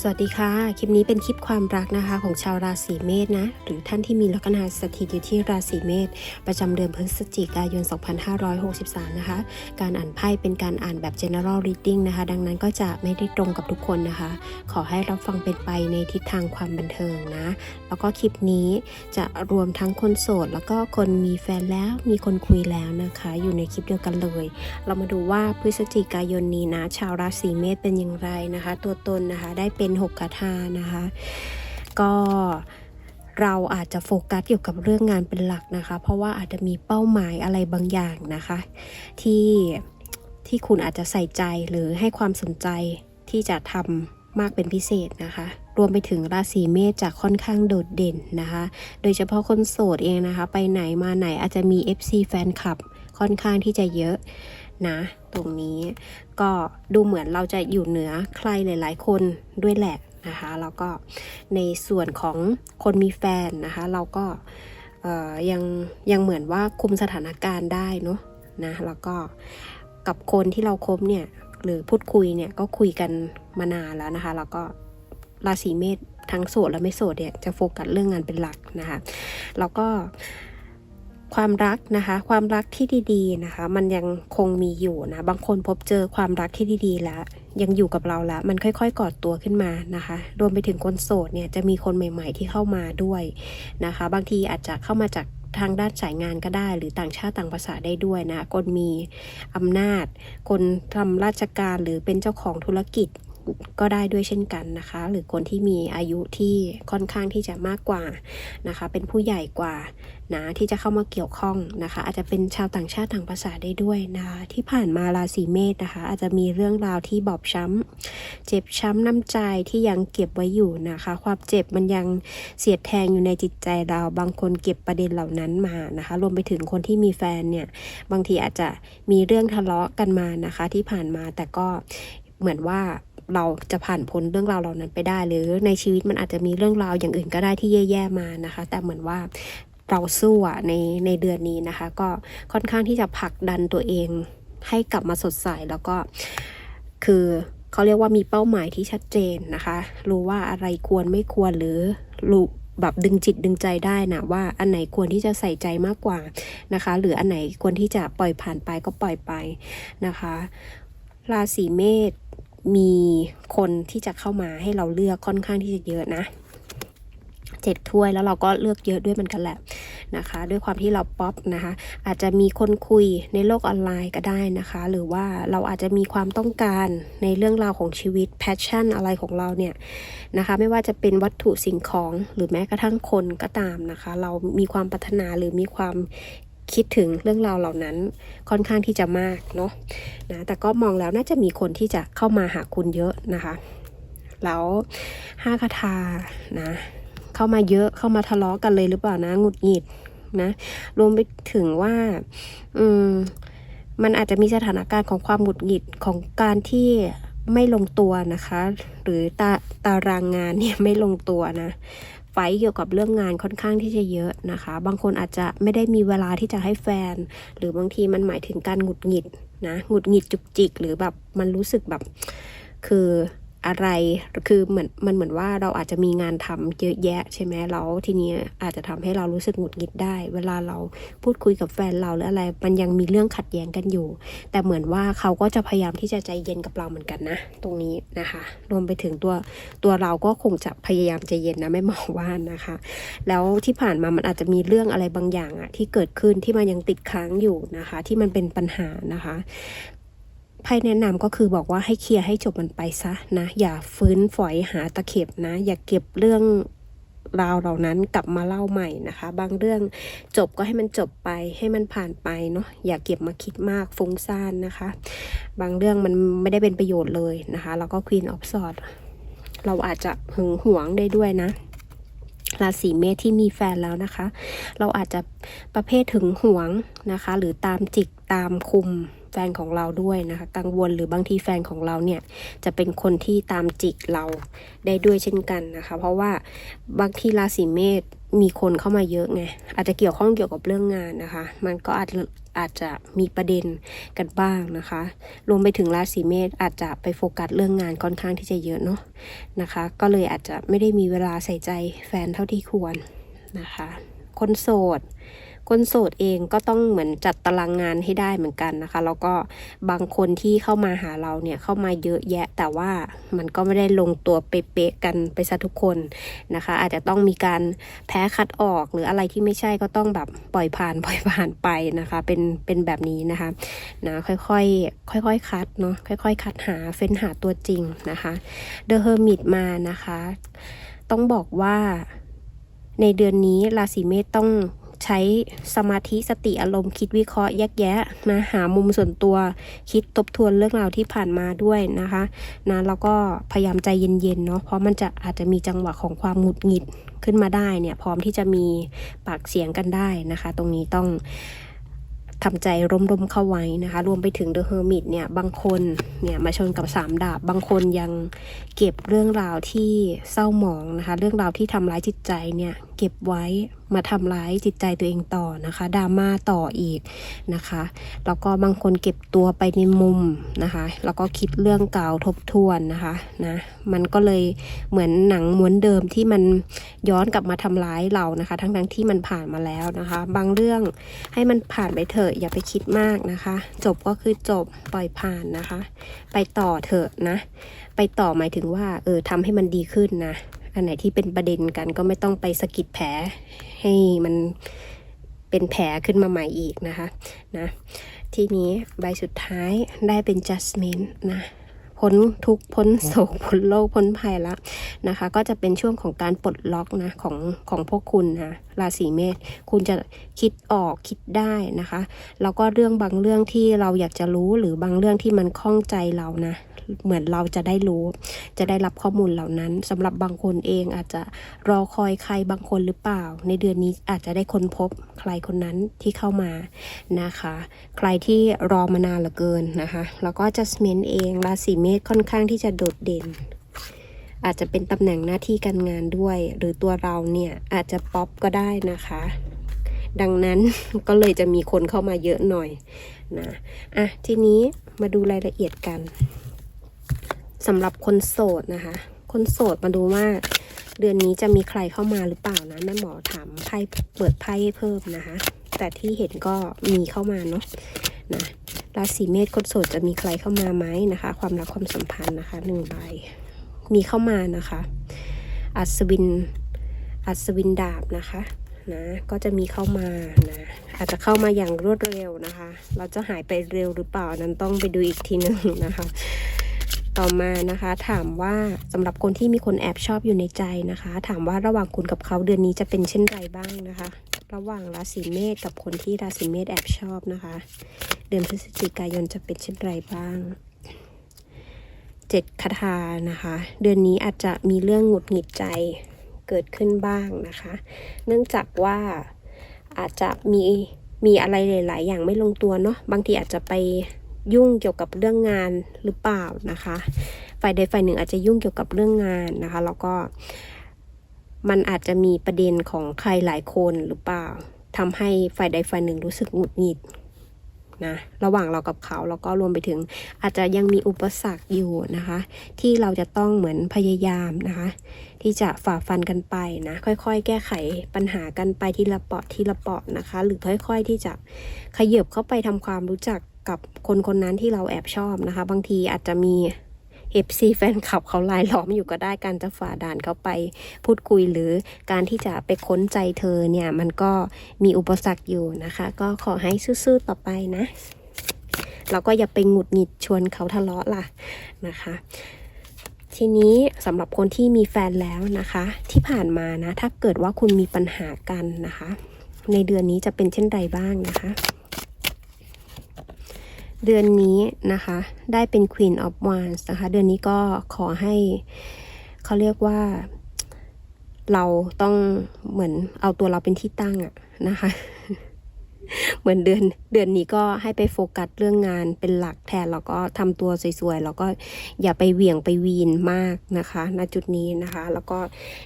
สวัสดีค่ะ คลิปนี้เป็นคลิปความรักนะคะของชาวราศีเมษนะ หรือท่านที่มีลัคนาสถิตอยู่ที่ราศีเมษประจำเดือนพฤศจิกายน 2563 นะคะ การอ่านไพ่เป็นการอ่านแบบ general reading นะคะ ดังนั้นก็จะไม่ได้ตรงกับทุกคนนะคะ ขอให้รับฟังเป็นไปในทิศทางความบันเทิงนะ แล้วก็คลิปนี้จะรวมทั้งคนโสด แล้วก็คนมีแฟนแล้วมีคนคุยแล้วนะคะ อยู่ในคลิปเดียวกันเลย เรามาดูว่าพฤศจิกายนนี้นะ ชาวราศีเมษเป็นอย่างไรนะคะ ตัวตนนะคะได้เป็นหกคาถานะคะ ก็เราอาจจะโฟกัสเกี่ยวกับเรื่องงานเป็นหลักนะคะ เพราะว่าอาจจะมีเป้าหมายอะไรบางอย่างนะคะ ที่ที่คุณอาจจะใส่ใจหรือให้ความสนใจที่จะทำมากเป็นพิเศษนะคะรวมไปถึงราศีเมษจะค่อนข้างโดดเด่นนะคะ โดยเฉพาะคนโสดเองนะคะ ไปไหนมาไหนอาจจะมี FC แฟนคลับค่อนข้างที่จะเยอะนะ ตรงนี้ ก็ดูเหมือนเราจะอยู่เหนือใครหลาย ๆ คนด้วยแหละนะคะแล้วก็ในส่วนของคนมีแฟนนะคะเราก็ยังยังเหมือนว่าคุมสถานการณ์ได้เนาะนะแล้วก็กับคนที่เราคบเนี่ยหรือพูดคุยเนี่ยก็คุยกันมานานแล้วนะคะ แล้วก็ราศีเมษทั้งโสดและไม่โสดเนี่ยจะโฟกัสเรื่องงานเป็นหลักนะคะแล้วก็ ความรักนะคะ ความรักที่ดีๆนะคะ มันยังคงมีอยู่นะ บางคนพบเจอความรักที่ดีๆแล้ว ยังอยู่กับเราแล้วมันค่อยๆกอดตัวขึ้นมานะคะ รวมไปถึงคนโสดเนี่ยจะมีคนใหม่ ๆ ที่เข้ามาด้วยนะคะ บางทีอาจจะเข้ามาจากทางด้านสายงานก็ได้ หรือต่างชาติต่างภาษาได้ด้วยนะคนมีอำนาจ คนทำราชการหรือเป็นเจ้าของธุรกิจ ก็ได้ด้วยเช่นกันนะคะ หรือคนที่มีอายุที่ค่อนข้างที่จะมากกว่านะคะ เป็นผู้ใหญ่กว่านะที่จะเข้ามาเกี่ยวข้องนะคะ อาจจะเป็นชาวต่างชาติต่างภาษาได้ด้วยนะคะที่ผ่านมาราศีเมษนะคะ อาจจะมีเรื่องราวที่บอบช้ำ เจ็บช้ำน้ำใจที่ยังเก็บไว้อยู่นะคะ ความเจ็บมันยังเสียดแทงอยู่ในจิตใจเราบางคนเก็บประเด็นเหล่านั้นมานะคะ รวมไปถึงคนที่มีแฟนเนี่ยบางทีอาจจะมีเรื่องทะเลาะกันมานะคะ ที่ผ่านมาแต่ก็เหมือนว่า เราจะผ่านพ้นเรื่องราวเหล่านั้นไปได้ หรือในชีวิตมันอาจจะมีเรื่องราวอย่างอื่นก็ได้ที่แย่ๆมานะคะ แต่เหมือนว่าเราสู้อะในในเดือนนี้นะคะ ก็ค่อนข้างที่จะผลักดันตัวเองให้กลับมาสดใสแล้วก็คือเขาเรียกว่ามีเป้าหมายที่ชัดเจนนะคะ รู้ว่าอะไรควรไม่ควรหรือรู้แบบดึงจิตดึงใจได้นะว่าอันไหนควรที่จะใส่ใจมากกว่านะคะ หรืออันไหนควรที่จะปล่อยผ่านไปก็ปล่อยไปนะคะ ราศีเมษ มีคนที่จะเข้ามาให้เราเลือกค่อนข้างที่จะเยอะนะเจ็ดถ้วยแล้วเราก็เลือกเยอะด้วยเหมือนกันแหละนะคะ ด้วยความที่เราป๊อปนะคะ อาจจะมีคนคุยในโลกออนไลน์ก็ได้นะคะ หรือว่าเราอาจจะมีความต้องการในเรื่องราวของชีวิตแพชชั่นอะไรของเราเนี่ยนะคะ ไม่ว่าจะเป็นวัตถุสิ่งของหรือแม้กระทั่งคนก็ตามนะคะ เรามีความปรารถนาหรือมีความ คิดถึงเรื่องราวเหล่านั้นค่อนข้างที่จะมากเนาะนะแต่ก็มองแล้วน่าจะมีคนที่จะเข้ามาหาคุณเยอะนะคะ แล้วห้าคาถานะเข้ามาเยอะเข้ามาทะเลาะกันเลยหรือเปล่านะหงุดหงิดนะรวมไปถึงว่าอืมมันอาจจะมีสถานการณ์ของความหงุดหงิดของการที่ไม่ลงตัวนะคะ หรือตาตารางงานเนี่ยไม่ลงตัวนะ ไฟเกี่ยวกับเรื่องงานค่อนข้างที่จะเยอะนะคะ บางคนอาจจะไม่ได้มีเวลาที่จะให้แฟน หรือบางทีมันหมายถึงการหงุดหงิดนะหงุดหงิดจุกจิก หรือแบบมันรู้สึกแบบคือ อะไร คือเหมือนมันเหมือนว่าเราอาจจะมีงานทำเยอะแยะใช่ไหมแล้วทีนี้อาจจะทำให้เรารู้สึกหงุดหงิดได้ เวลาเราพูดคุยกับแฟนเราหรืออะไร มันยังมีเรื่องขัดแย้งกันอยู่ แต่เหมือนว่าเขาก็จะพยายามที่จะใจเย็นกับเราเหมือนกันนะ ตรงนี้นะคะ รวมไปถึงตัวตัวเราก็คงจะพยายามใจเย็นนะไม่มองว่านะคะ แล้วที่ผ่านมามันอาจจะมีเรื่องอะไรบางอย่างอะที่เกิดขึ้นที่มันยังติดค้างอยู่นะคะ ที่มันเป็นปัญหานะคะ ไพ่แนะนำก็คือบอกว่าให้เคลียร์ให้จบมันไปซะนะ อย่าฟื้นฝอยหาตะเข็บนะ อย่าเก็บเรื่องราวเหล่านั้นกลับมาเล่าใหม่นะคะ บางเรื่องจบก็ให้มันจบไปให้มันผ่านไปเนาะอย่าเก็บมาคิดมากฟุ้งซ่านนะคะ บางเรื่องมันไม่ได้เป็นประโยชน์เลยนะคะ แล้วก็ Queen of Swords เราอาจจะหึงหวงได้ด้วยนะราศีเมษที่มีแฟนแล้วนะคะ เราอาจจะประเภทถึงหวงนะคะ หรือตามจิกตามคุม แฟนของเราด้วยนะคะ กังวลหรือบางทีแฟนของเราเนี่ยจะเป็นคนที่ตามจิกเราได้ด้วยเช่นกันนะคะ เพราะว่าบางทีราศีเมษมีคนเข้ามาเยอะไงอาจจะเกี่ยวข้องเกี่ยวกับเรื่องงานนะคะ มันก็อาจอาจจะมีประเด็นกันบ้างนะคะ รวมไปถึงราศีเมษอาจจะไปโฟกัสเรื่องงานค่อนข้างที่จะเยอะเนาะนะคะ ก็เลยอาจจะไม่ได้มีเวลาใส่ใจแฟนเท่าที่ควรนะคะ คนโสด คนโสดเองก็ต้องเหมือนจัดตารางงานให้ได้เหมือนกันนะคะ แล้วก็บางคนที่เข้ามาหาเราเนี่ยเข้ามาเยอะแยะ แต่ว่ามันก็ไม่ได้ลงตัวเป๊ะๆกันไปซะทุกคนนะคะ อาจจะต้องมีการแพ้คัดออกหรืออะไรที่ไม่ใช่ก็ต้องแบบปล่อยผ่านปล่อยผ่านไปนะคะ เป็นเป็นแบบนี้นะคะนะค่อยๆค่อยๆคัดเนาะค่อย ๆ คัดหาเฟ้นหาตัวจริงนะคะ The Hermit มานะคะ ต้องบอกว่าในเดือนนี้ราศีเมษต้อง ใช้สมาธิสติอารมณ์คิดวิเคราะห์แยกแยะนะหามุมส่วนตัวคิดทบทวนเรื่องราวที่ผ่านมาด้วยนะคะนะแล้วก็พยายามใจเย็นๆเนาะเพราะมันจะอาจจะมีจังหวะของความหงุดหงิดขึ้นมาได้เนี่ยพร้อมที่จะมีปากเสียงกันได้นะคะ ตรงนี้ต้องทำใจร่มๆเข้าไว้นะคะ รวมไปถึง The Hermit เนี่ยบางคนเนี่ยมาชนกับสามดาบบางคนยังเก็บเรื่องราวที่เศร้าหมองนะคะ เรื่องราวที่ทำร้ายจิตใจเนี่ยเก็บไว้ มาทำร้ายจิตใจตัวเองต่อนะคะดราม่าต่ออีกนะคะแล้วก็บางคนเก็บตัวไปในมุมนะคะแล้วก็คิดเรื่องเก่าทบทวนนะคะนะมันก็เลยเหมือนหนังม้วนเดิมที่มันย้อนกลับมาทำร้ายเรานะคะ ทั้งทั้งๆที่มันผ่านมาแล้วนะคะ บางเรื่องให้มันผ่านไปเถอะอย่าไปคิดมากนะคะ จบก็คือจบปล่อยผ่านนะคะ ไปต่อเถอะนะ ไปต่อหมายถึงว่าเออทำให้มันดีขึ้นนะ อันไหนที่เป็นประเด็นกันก็ไม่ต้องไปสะกิดแผลให้มันเป็นแผลขึ้นมาใหม่อีกนะคะนะทีนี้ใบสุดท้ายได้เป็น Jasmine นะพ้นทุกพ้นโศกพ้นโลกพ้นภัยแล้วนะคะ ก็จะเป็นช่วงของการปลดล็อกนะของของพวกคุณนะราศีเมษคุณจะคิดออกคิดได้นะคะ แล้วก็เรื่องบางเรื่องที่เราอยากจะรู้หรือบางเรื่องที่มันข้องใจเรานะเหมือนเราจะได้รู้ จะได้รับข้อมูลเหล่านั้นสำหรับบางคนเองอาจจะรอคอยใครบางคนหรือเปล่า ในเดือนนี้อาจจะได้ค้นพบใครคนนั้นที่เข้ามานะคะ ใครที่รอมานานเหลือเกินนะคะ แล้วก็จัสเมนเองราศีเมษค่อนข้างที่จะโดดเด่น อาจจะเป็นตำแหน่งหน้าที่การงานด้วย หรือตัวเราเนี่ยอาจจะป๊อปก็ได้นะคะ ดังนั้นก็เลยจะมีคนเข้ามาเยอะหน่อยนะอะทีนี้มาดูรายละเอียดกันสำหรับคนโสดนะคะ คนโสดมาดูว่าเดือนนี้จะมีใครเข้ามาหรือเปล่านะแม่หมอถามไพ่เปิดไพ่ให้เพิ่มนะคะ แต่ที่เห็นก็มีเข้ามาเนาะนะราศีเมษคนโสดจะมีใครเข้ามาไหมนะคะ ความรักความสัมพันธ์นะคะหนึ่งใบ มีเข้ามานะคะ อัศวิน อัศวินดาบนะคะ นะ ก็จะมีเข้ามานะ อาจจะเข้ามาอย่างรวดเร็วนะคะ เราจะหายไปเร็วหรือเปล่านั้นต้องไปดูอีกทีหนึ่งนะคะ ต่อมานะคะ ถามว่าสำหรับคนที่มีคนแอบชอบอยู่ในใจนะคะ ถามว่าระหว่างคุณกับเขาเดือนนี้จะเป็นเช่นไรบ้างนะคะ ระหว่างราศีเมษกับคนที่ราศีเมษแอบชอบนะคะ เดือนพฤศจิกายนจะเป็นเช่นไรบ้าง เจ็ดคาถานะคะ เดือนนี้อาจจะมีเรื่องหงุดหงิดใจเกิดขึ้นบ้างนะคะ เนื่องจากว่าอาจจะมีมีอะไรหลาย ๆ อย่างไม่ลงตัวเนาะบางทีอาจจะไปยุ่งเกี่ยวกับเรื่องงานหรือเปล่านะคะฝ่ายใดฝ่ายหนึ่งอาจจะยุ่งเกี่ยวกับเรื่องงานนะคะ แล้วก็มันอาจจะมีประเด็นของใครหลายคนหรือเปล่าทำให้ฝ่ายใดฝ่ายหนึ่งรู้สึกหงุดหงิด นะระหว่างเรากับเขาแล้วก็รวมไปถึงอาจจะยังมีอุปสรรคอยู่นะคะ ที่เราจะต้องเหมือนพยายามนะคะ ที่จะฝ่าฟันกันไปนะค่อยๆ แก้ไขปัญหากันไปทีละเปาะทีละเปาะนะคะ หรือค่อย ๆ ที่จะขยับเข้าไปทำความรู้จักกับคนคนนั้นที่เราแอบชอบนะคะ บางทีอาจจะมี FC แฟนคลับเขาลายล้อมอยู่ก็ได้การจะฝ่าด่านเขาไปพูดคุยหรือการที่จะไปค้นใจเธอเนี่ย มันก็มีอุปสรรคอยู่นะคะ ก็ขอให้สู้ๆต่อไปนะเราก็อย่าไปหงุดหงิดชวนเขาทะเลาะล่ะนะคะทีนี้สำหรับคนที่มีแฟนแล้วนะคะ ที่ผ่านมานะ ถ้าเกิดว่าคุณมีปัญหากันนะคะ ในเดือนนี้จะเป็นเช่นไรบ้างนะคะ เดือนนี้นะคะ ได้เป็น Queen of Wands นะคะ เดือนนี้ก็ขอให้เขาเรียกว่าเราต้องเหมือนเอาตัวเราเป็นที่ตั้งอะนะคะ เหมือนเดือนเดือนนี้ก็ให้ไปโฟกัสเรื่องงานเป็นหลักแทนแล้วก็ทำตัวสวยๆแล้วก็อย่าไปเหวี่ยงไปวีนมากนะคะ ณจุดนี้นะคะ แล้วก็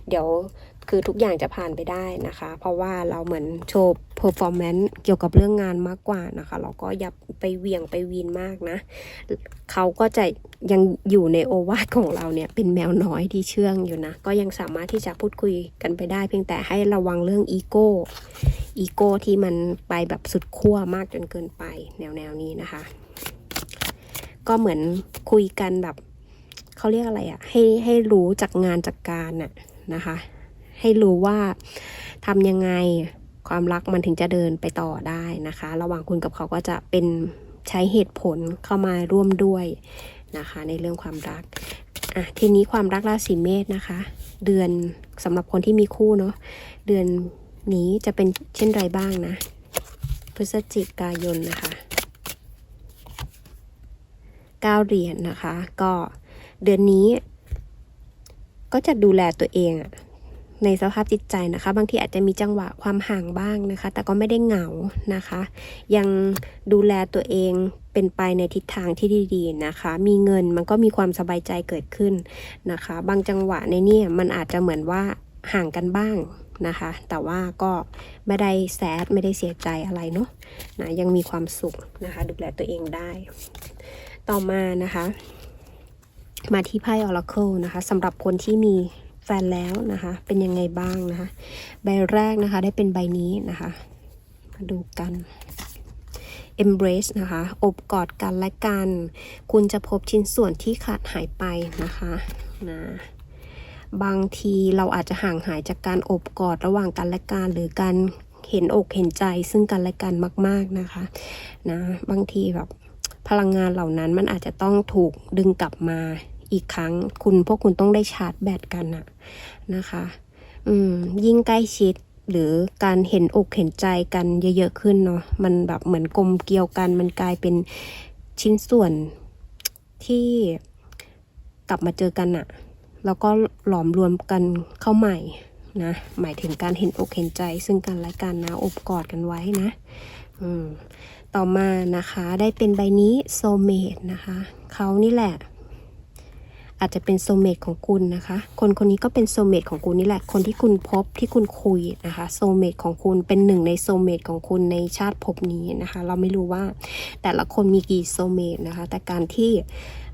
เดี๋ยว คือทุกอย่างจะผ่านไปได้นะคะ เพราะว่าเราเหมือนโชว์ performance เกี่ยวกับเรื่องงานมากกว่านะคะ เราก็อย่าไปเวียงไปวีนมากนะ เขาก็จะยังอยู่ในโอวาทของเราเนี่ยเป็นแมวน้อยที่เชื่องอยู่นะ ก็ยังสามารถที่จะพูดคุยกันไปได้ เพียงแต่ให้ระวังเรื่องอีโก้อีโก้ที่มันไปแบบสุดขั้วมากจนเกินไปแนวแนวนี้นะคะ ก็เหมือนคุยกันแบบเขาเรียกอะไรอะ่ะให้ให้รู้จากงานจากการน่ะนะคะ ให้รู้ว่าทำยังไงความรักมันถึงจะเดินไปต่อได้นะคะ ระหว่างคุณกับเขาก็จะเป็นใช้เหตุผลเข้ามาร่วมด้วยนะคะ ในเรื่องความรักอะทีนี้ความรักราศีเมษนะคะ เดือนสำหรับคนที่มีคู่เนาะเดือนนี้จะเป็นเช่นไรบ้างนะ พฤศจิกายนนะคะก้าเหรียญนะคะ ก็เดือนนี้ก็จะดูแลตัวเองอะ ในสภาพจิตใจนะคะ บางทีอาจจะมีจังหวะความห่างบ้างนะคะ แต่ก็ไม่ได้เหงานะคะ ยังดูแลตัวเองเป็นไปในทิศทางที่ดีๆนะคะ มีเงินมันก็มีความสบายใจเกิดขึ้นนะคะ บางจังหวะในนี่มันอาจจะเหมือนว่าห่างกันบ้างนะคะ แต่ว่าก็ไม่ได้แซดไม่ได้เสียใจอะไรเนาะนะยังมีความสุขนะคะ ดูแลตัวเองได้ ต่อมานะคะ มาที่ไพ่ Oracle นะคะสำหรับคนที่มี แฟนแล้วนะคะ เป็นยังไงบ้างนะคะ ใบแรกนะคะได้เป็นใบนี้นะคะ มาดูกัน embrace นะคะอบกอดกันและกัน คุณจะพบชิ้นส่วนที่ขาดหายไปนะคะนะบางทีเราอาจจะห่างหายจากการอบกอดระหว่างกันและกันหรือการเห็นอกเห็นใจซึ่งกันและกันมาก ๆนะคะนะบางทีแบบพลังงานเหล่านั้นมันอาจจะต้องถูกดึงกลับมา อีกครั้ง คุณพวกคุณต้องได้ชาร์จแบตกันอะนะคะ อืม ยิ่งใกล้ชิดหรือการเห็นอกเห็นใจกันเยอะๆขึ้นเนาะมันแบบเหมือนกลมเกลียวกันมันกลายเป็นชิ้นส่วนที่กลับมาเจอกันอะแล้วก็หลอมรวมกันเข้าใหม่นะหมายถึงการเห็นอกเห็นใจ ซึ่งกันและกันนะอบกอดกันไว้นะอืมต่อมานะคะได้เป็นใบนี้โซเมตนะคะเขานี่แหละ อาจจะเป็นโซเมตของคุณนะคะ คนคนนี้ก็เป็นโซเมตของคุณนี่แหละ คนที่คุณพบที่คุณคุยนะคะ โซเมตของคุณเป็นหนึ่งในโซเมตของคุณในชาติภพนี้นะคะ เราไม่รู้ว่าแต่ละคนมีกี่โซเมตนะคะ แต่การที่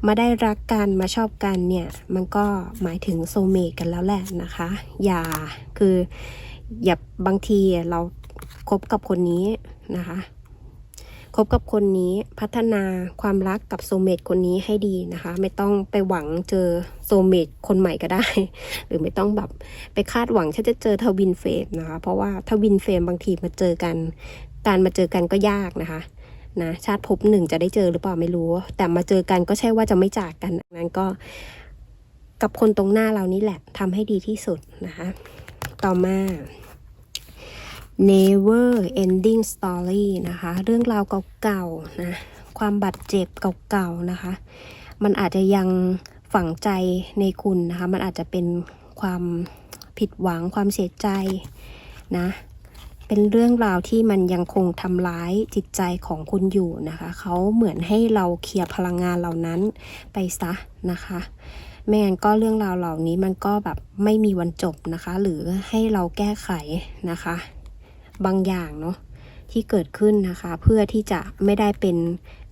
มาได้รักกันมาชอบกันเนี่ย มันก็หมายถึงโซเมตกันแล้วแหละนะคะ อย่าคืออย่าบางทีเราคบกับคนนี้นะคะ คบกับคนนี้พัฒนาความรักกับโซเมตคนนี้ให้ดีนะคะ ไม่ต้องไปหวังเจอโซเมตคนใหม่ก็ได้ หรือไม่ต้องแบบไปคาดหวังฉันจะเจอทวินเฟมนะคะ เพราะว่าทวินเฟมบางทีมาเจอกัน การมาเจอกันก็ยากนะคะนะชาติภพหนึ่งจะได้เจอหรือเปล่าไม่รู้ แต่มาเจอกันก็ใช่ว่าจะไม่จากกันนั้นก็กับคนตรงหน้าเรานี่แหละทำให้ดีที่สุดนะคะ ต่อมา never ending story นะคะ เรื่องราวเก่าๆนะ ความบาดเจ็บเก่าๆนะคะ มันอาจจะยังฝังใจในคุณนะคะ มันอาจจะเป็นความผิดหวังความเสียใจนะ เป็นเรื่องราวที่มันยังคงทำร้ายจิตใจของคุณอยู่นะคะ เขาเหมือนให้เราเคลียร์พลังงานเหล่านั้นไปซะนะคะไม่งั้นก็เรื่องราวเหล่านี้มันก็แบบไม่มีวันจบนะคะ หรือให้เราแก้ไขนะคะ บางอย่างเนาะที่เกิดขึ้นนะคะ เพื่อที่จะไม่ได้เป็น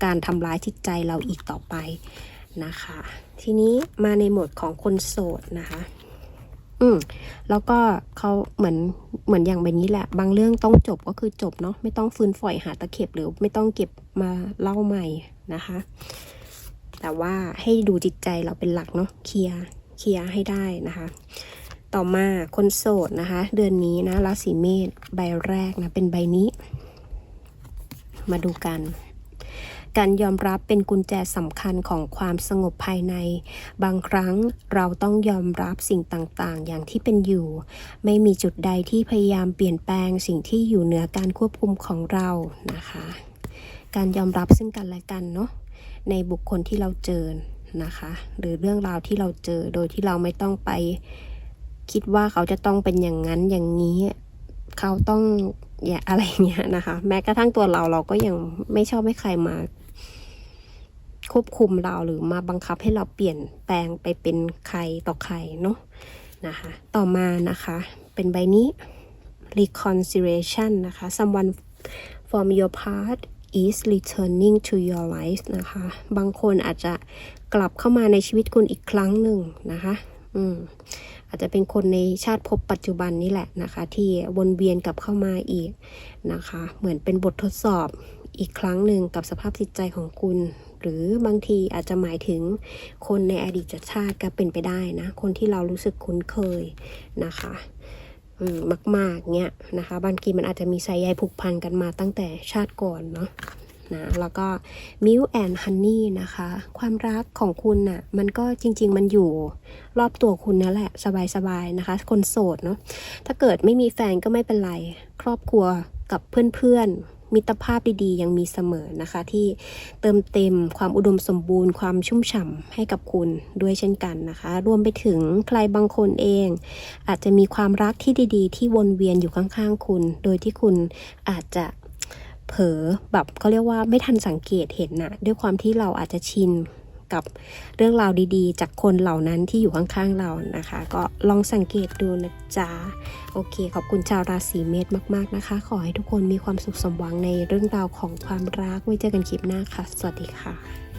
การทำร้ายจิตใจเราอีกต่อไปนะคะ ทีนี้มาในโหมดของคนโสดนะคะ อืมแล้วก็เขาเหมือนเหมือนอย่างแบบนี้แหละ บางเรื่องต้องจบก็คือจบเนาะไม่ต้องฟื้นฝอยหาตะเข็บหรือไม่ต้องเก็บมาเล่าใหม่นะคะ แต่ว่าให้ดูจิตใจเราเป็นหลักเนาะเคลียร์เคลียร์ให้ได้นะคะ ต่อมาคนโสดนะคะ เดือนนี้นะราศีเมษใบแรกนะ เป็นใบนี้ มาดูกัน การยอมรับเป็นกุญแจสำคัญของความสงบภายใน บางครั้งเราต้องยอมรับสิ่งต่างๆ อย่างที่เป็นอยู่ ไม่มีจุดใดที่พยายามเปลี่ยนแปลงสิ่งที่อยู่เหนือการควบคุมของเรานะคะ การยอมรับซึ่งกันและกันเนาะในบุคคลที่เราเจอนะคะ หรือเรื่องราวที่เราเจอโดยที่เราไม่ต้องไป คิดว่าเขาจะต้องเป็นอย่างนั้นอย่างนี้ เขาต้องอย่าอะไรเงี้ยนะคะ แม้กระทั่งตัวเราเราก็ยังไม่ชอบให้ใครมา ควบคุมเราหรือมาบังคับให้เราเปลี่ยนแปลงไปเป็นใครต่อใครเนาะนะคะ ต่อมานะคะ เป็นใบนี้ reconciliation นะคะ someone from your past is returning to your life นะคะ บางคนอาจจะกลับเข้ามาในชีวิตคุณอีกครั้งหนึ่งนะคะ อืม อาจจะเป็นคนในชาติภพปัจจุบันนี่แหละนะคะ ที่วนเวียนกลับเข้ามาอีกนะคะ เหมือนเป็นบททดสอบอีกครั้งหนึ่งกับสภาพจิตใจของคุณ หรือบางทีอาจจะหมายถึงคนในอดีตชาติก็เป็นไปได้นะ คนที่เรารู้สึกคุ้นเคยนะคะมมากๆเนี้ยนะคะ บางทีมันอาจจะมีสายใยผูกพันกันมาตั้งแต่ชาติก่อนเนาะ นะแล้วก็มิลแอนฮันนี่นะคะ ความรักของคุณน่ะมันก็จริง ๆ มันอยู่รอบตัวคุณนั่นแหละ สบายๆนะคะ คนโสดเนาะถ้าเกิดไม่มีแฟนก็ไม่เป็นไร ครอบครัวกับเพื่อนๆ มิตรภาพดีๆ ยังมีเสมอนะคะ ที่เติมเต็มความอุดมสมบูรณ์ความชุ่มฉ่ำให้กับคุณด้วยเช่นกันนะคะ รวมไปถึงใครบางคนเอง อาจจะมีความรักที่ดีๆ ที่วนเวียนอยู่ข้างๆคุณ โดยที่คุณอาจจะ เผลอแบบเขาเรียกว่าไม่ทันสังเกตเห็นนะด้วยความที่เราอาจจะชินกับเรื่องราวดีๆ จากคนเหล่านั้นที่อยู่ข้างๆเรานะคะ ก็ลองสังเกตดูนะจ๊ะ โอเค ขอบคุณชาวราศีเมษมากๆนะคะ ขอให้ทุกคนมีความสุขสมหวังในเรื่องราวของความรัก ไว้เจอกันคลิปหน้าค่ะ สวัสดีค่ะ